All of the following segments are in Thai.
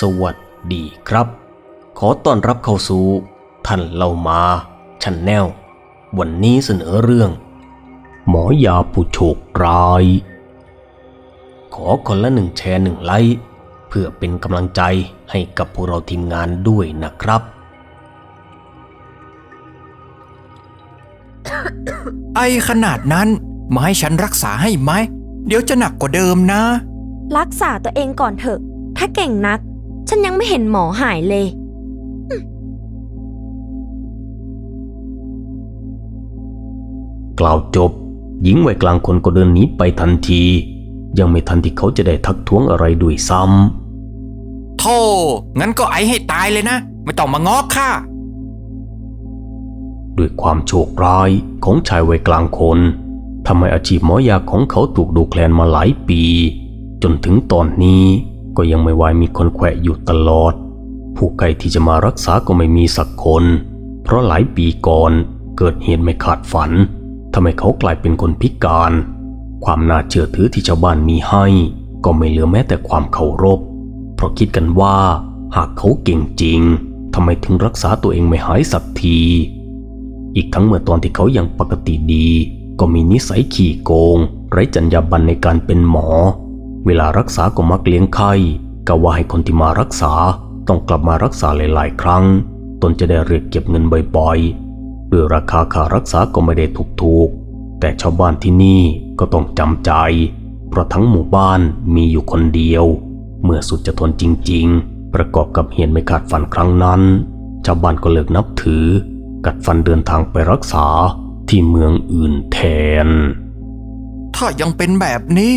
สวัสดีครับ ขอต้อนรับเข้าสู่ท่านเล่ามาชันแนล วันนี้เสนอเรื่อง หมอยาผู้โชคร้าย ขอคนละหนึ่งแชร์หนึ่งไลค์เพื่อเป็นกำลังใจให้กับพวกเราทีมงานด้วยนะครับ ไอขนาดนั้นมาให้ฉันรักษาให้ไหม เดี๋ยวจะหนักกว่าเดิมนะ รักษาตัวเองก่อนเถอะ ถ้าเก่งนัก ฉันยังไม่เห็นหมอหายเลย กล่าวจบ หญิงวัยกลางคนก็เดินหนีไปทันที ยังไม่ทันที่เขาจะได้ทักท้วงอะไรด้วยซ้โธ่งั้นก็ไอให้ตายเลยนะ ไม่ต้องมาง้อข้าำด้วยความโชคร้ายของชายวัยกลางคนทำให้อาชีพหมอยาของเขาถูกดูแคลนมาหลายปี จนถึงตอนนี้ ก็ยังไม่วายมีคนแขวะอยู่ตลอด ผู้ไกลที่จะมารักษาก็ไม่มีสักคน เพราะหลายปีก่อนเกิดเหตุไม่คาดฝันทำให้เขากลายเป็นคนพิการ ความน่าเชื่อถือที่ชาวบ้านมีให้ ก็ไม่เหลือแม้แต่ความเคารพ เพราะคิดกันว่า หากเขาเก่งจริงทำไมถึงรักษาตัวเองไม่หายสักที อีกทั้งเมื่อตอนที่เขายังปกติดี ก็มีนิสัยขี่โกง ไร้จรรยาบรรณในการเป็นหมอ เวลารักษาก็มักเลี้ยงไข้กะว่าให้คนที่มารักษาต้องกลับมารักษาหลาย ๆ ครั้ง ตนจะได้เรียกเก็บเงินบ่อยๆด้วยราคาค่ารักษาก็ไม่ได้ถูกๆ แต่ชาวบ้านที่นี่ก็ต้องจำใจ เพราะทั้งหมู่บ้านมีอยู่คนเดียว เมื่อสุดจะทนจริง ๆ ประกอบกับเหตุไม่คาดฝันครั้งนั้น ชาวบ้านก็เลิกนับถือ กัดฟันเดินทางไปรักษาที่เมืองอื่นแทน ถ้ายังเป็นแบบนี้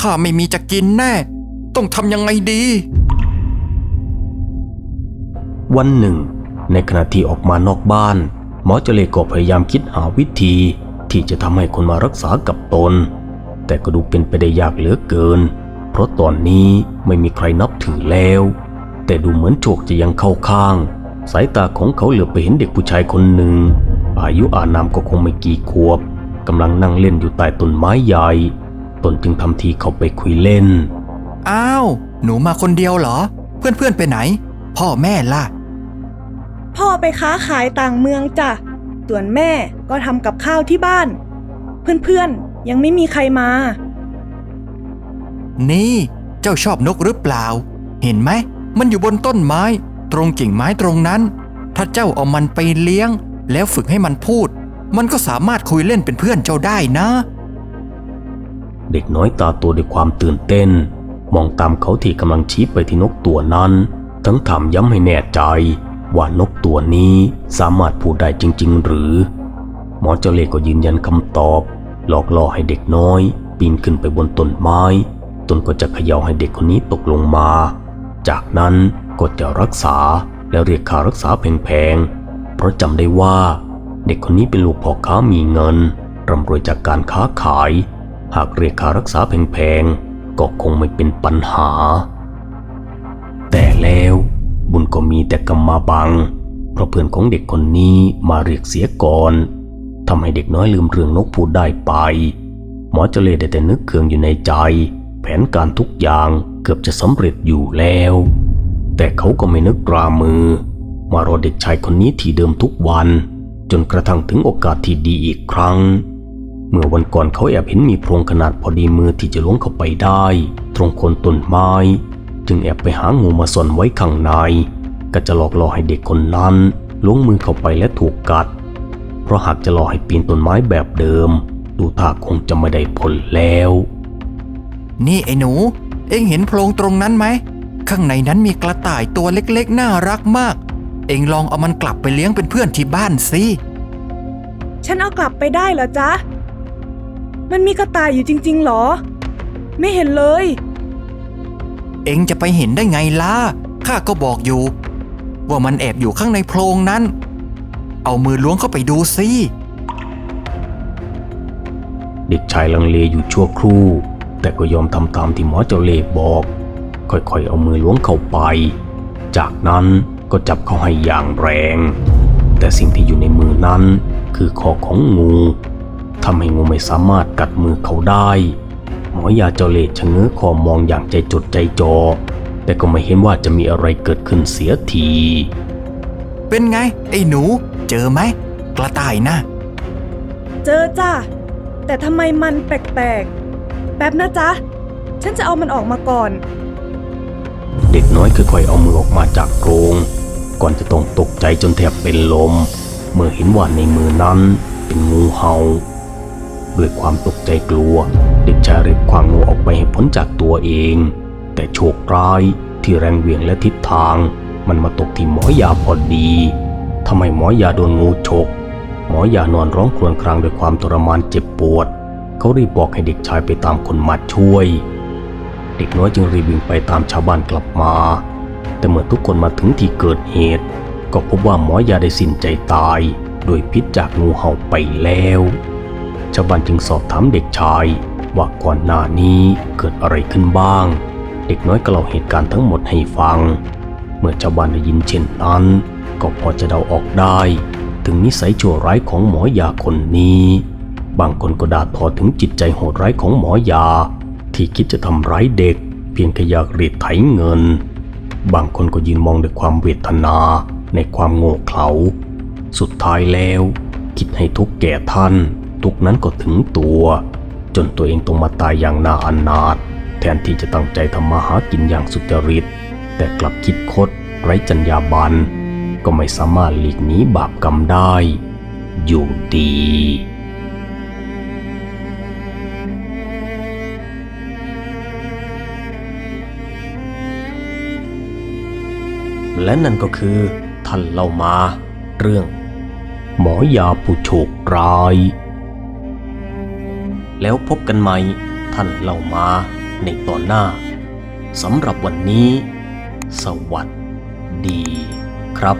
ข้าไม่มีจะกินแน่ ต้องทำยังไงดี วันหนึ่ง ในขณะที่ออกมานอกบ้าน หมอเจเลก็พยายามคิดหาวิธี ที่จะทำให้คนมารักษากับตน แต่ก็ดูเป็นไปได้ยากเหลือเกิน เพราะตอนนี้ไม่มีใครนับถือแล้ว แต่ดูเหมือนโชคจะยังเข้าข้าง สายตาของเขาเหลือไปเห็นเด็กผู้ชายคนหนึ่ง อายุอานามก็คงไม่กี่ขวบกำลังนั่งเล่นอยู่ใต้ต้นไม้ใหญ่ ตนจึงทำทีเข้าไปคุยเล่น อ้าว หนูมาคนเดียวเหรอ เพื่อนๆไปไหน พ่อแม่ล่ะ พ่อไปค้าขายต่างเมืองจ้ะ ส่วนแม่ก็ทำกับข้าวที่บ้าน เพื่อนๆยังไม่มีใครมา นี่เจ้าชอบนกหรือเปล่า เห็นไหม มันอยู่บนต้นไม้ ตรงกิ่งไม้ตรงนั้น ถ้าเจ้าเอามันไปเลี้ยง แล้วฝึกให้มันพูด มันก็สามารถคุยเล่นเป็นเพื่อนเจ้าได้นะ เด็กน้อยตาโตด้วยความตื่นเต้น มองตามเขาที่กำลังชี้ไปที่นกตัวนั้น ทั้งถามย้ำให้แน่ใจว่านกตัวนี้สามารถพูดได้จริง ๆ หรือ หมอเจเลก็ยืนยันคำตอบ หลอกล่อให้เด็กน้อย ปีนขึ้นไปบนต้นไม้ตนก็จะเขย่าให้เด็กคนนี้ตกลงมา จากนั้นก็จะรักษาแล้วเรียกค่ารักษาแพงๆ เพราะจำได้ว่า เด็กคนนี้เป็นลูกพ่อค้ามีเงินร่ำรวยจากการค้าขาย หากเรียกค่ารักษาแพงๆ ก็คงไม่เป็นปัญหา แต่แล้วบุญก็มีแต่กรรมาบัง เพราะเพื่อนของเด็กคนนี้มาเรียกเสียก่อนทำให้เด็กน้อยลืมเรื่องนกพูดได้ไป หมอเจเลได้แต่นึกเคืองอยู่ในใจ แผนการทุกอย่างเกือบจะสำเร็จอยู่แล้ว แต่เขาก็ไม่นึกรามือ มารอเด็กชายคนนี้ที่เดิมทุกวัน จนกระทั่งถึงโอกาสที่ดีอีกครั้ง เมื่อวันก่อนเขาแอบเห็นมีโพรงขนาดพอดีมือที่จะล้วงเข้าไปได้ ตรงโคนต้นไม้ จึงแอบไปหางูมาซ่อนไว้ข้างใน ก็จะหลอกล่อให้เด็กคนนั้นล้วงมือเข้าไปและถูกกัด เพราะหากจะหลอกให้ปีนต้นไม้แบบเดิม ดูท่าคงจะไม่ได้ผลแล้ว นี่ไอ้หนู เอ็งเห็นโพรงตรงนั้นไหม ข้างในนั้นมีกระต่ายตัวเล็กๆ น่ารักมาก เอ็งลองเอามันกลับไปเลี้ยงเป็นเพื่อนที่บ้านสิ ฉันเอากลับไปได้เหรอจ๊ะ มันมีกระต่ายอยู่จริงๆเหรอ ไม่เห็นเลย เอ็งจะไปเห็นได้ไงล่ะ ข้าก็บอกอยู่ ว่ามันแอบอยู่ข้างในโพรงนั้น เอามือล้วงเข้าไปดูสิเด็กชายลังเลอยู่ชั่วครู่ แต่ก็ยอมทำตามที่หมอเจ้าเล่ห์บอก ค่อยๆ เอามือล้วงเข้าไป จากนั้นก็จับเขาให้อย่างแรง แต่สิ่งที่อยู่ในมือนั้นคือคอของงู ทำให้งูไม่สามารถกัดมือเขาได้ หมอยาเจ้าเล่ห์ชะเง้อคอมองอย่างใจจดใจจ่อแต่แต่ก็ไม่เห็นว่าจะมีอะไรเกิดขึ้นเสียที เป็นไง ไอ้หนู เจอไหมกระต่ายนะ เจอจ้ะแต่ทำไมมันแปลกๆ แป๊บนะจ๊ะ ฉันจะเอามันออกมาก่อน เด็กน้อยค่อยๆเอามือออกมาจากโกรงก่อนจะต้องตกใจจนแทบเป็นลม เมื่อเห็นว่าในมือนั้นเป็นงูเห่า ด้วยความตกใจกลัว เด็กชายรีบควางงูออกไปให้พ้นจากตัวเอง แต่โชคร้ายที่แรงเหวี่ยงและทิศทาง มันมาตกที่หมอยาพอดีทำไมหมอยาโดนงูฉก หมอยานอนร้องครวญครางด้วยความทรมานเจ็บปวด เขารีบบอกให้เด็กชายไปตามคนมาช่วย เด็กน้อยจึงรีบวิ่งไปตามชาวบ้านกลับมา แต่เมื่อทุกคนมาถึงที่เกิดเหตุ ก็พบว่าหมอยาได้สิ้นใจตาย โดยพิษจากงูเห่าไปแล้ว ชาวบ้านจึงสอบถามเด็กชาย ว่าก่อนหน้านี้เกิดอะไรขึ้นบ้าง เด็กน้อยก็เล่าเหตุการณ์ทั้งหมดให้ฟัง เมื่อชาวบ้านได้ยินเช่นนั้น ก็พอจะเดาออกได้ ถึงนิสัยชั่วร้ายของหมอยาคนนี้ บางคนก็ด่าทอถึงจิตใจโหดร้ายของหมอยา ที่คิดจะทำร้ายเด็ก เพียงแค่อยากรีดไถเงิน บางคนก็ยืนมองด้วยความเวทนาในความโง่เขลาสุดท้ายแล้ว คิดให้ทุกแก่ท่าน ทุกนั้นก็ถึงตัว จนตัวเองต้องมาตายอย่างน่าอนาถแทนที่จะตั้งใจทำมาหากินอย่างสุจริต แต่กลับคิดคดไร้จรรยาบรรณก็ไม่สามารถหลีกหนีบาปกรรมได้ อยู่ดี และนั่นก็คือท่านเล่ามา เรื่อง หมอยาผู้โชคร้าย แล้วพบกันใหม่ท่านเล่ามาในตอนหน้าสำหรับวันนี้ สวัสดีครับ